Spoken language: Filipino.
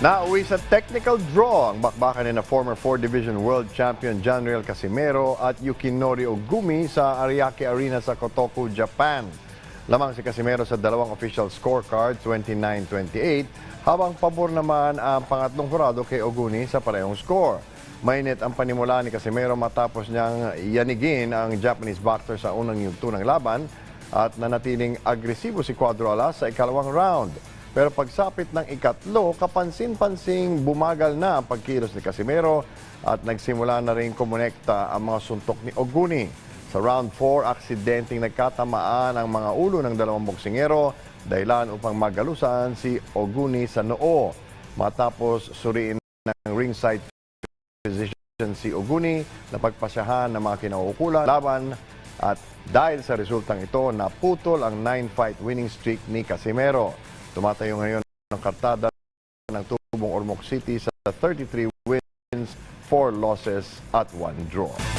Nauwi sa technical draw ang bakbakan ni na former 4-division world champion John Riel Casimero at Yukinori Ogumi sa Ariake Arena sa Kotoku, Japan. Lamang si Casimero sa dalawang official scorecard 29-28 habang pabor naman ang pangatlong hurado kay Oguni sa parehong score. Mainit ang panimula ni Casimero matapos niyang yanigin ang Japanese boxer sa unang yugto ng laban at nanatiling agresibo si Cuadro Alas sa ikalawang round. Pero pagsapit ng ikatlo, kapansin-pansing bumagal na ang pagkilos ni Casimero at nagsimula na rin kumonekta ang mga suntok ni Oguni. Sa round 4, aksidenteng nagkatamaan ang mga ulo ng dalawang boksingero dahilan upang magalusan si Oguni sa noo. Matapos suriin ng ringside physician si Oguni na pagpasyahan ng mga kinauukulan laban at dahil sa resultang ito, naputol ang 9-fight winning streak ni Casimero. Tumatayo ngayon ang kartada ng tubong Ormoc City sa 33 wins, 4 losses at 1 draw.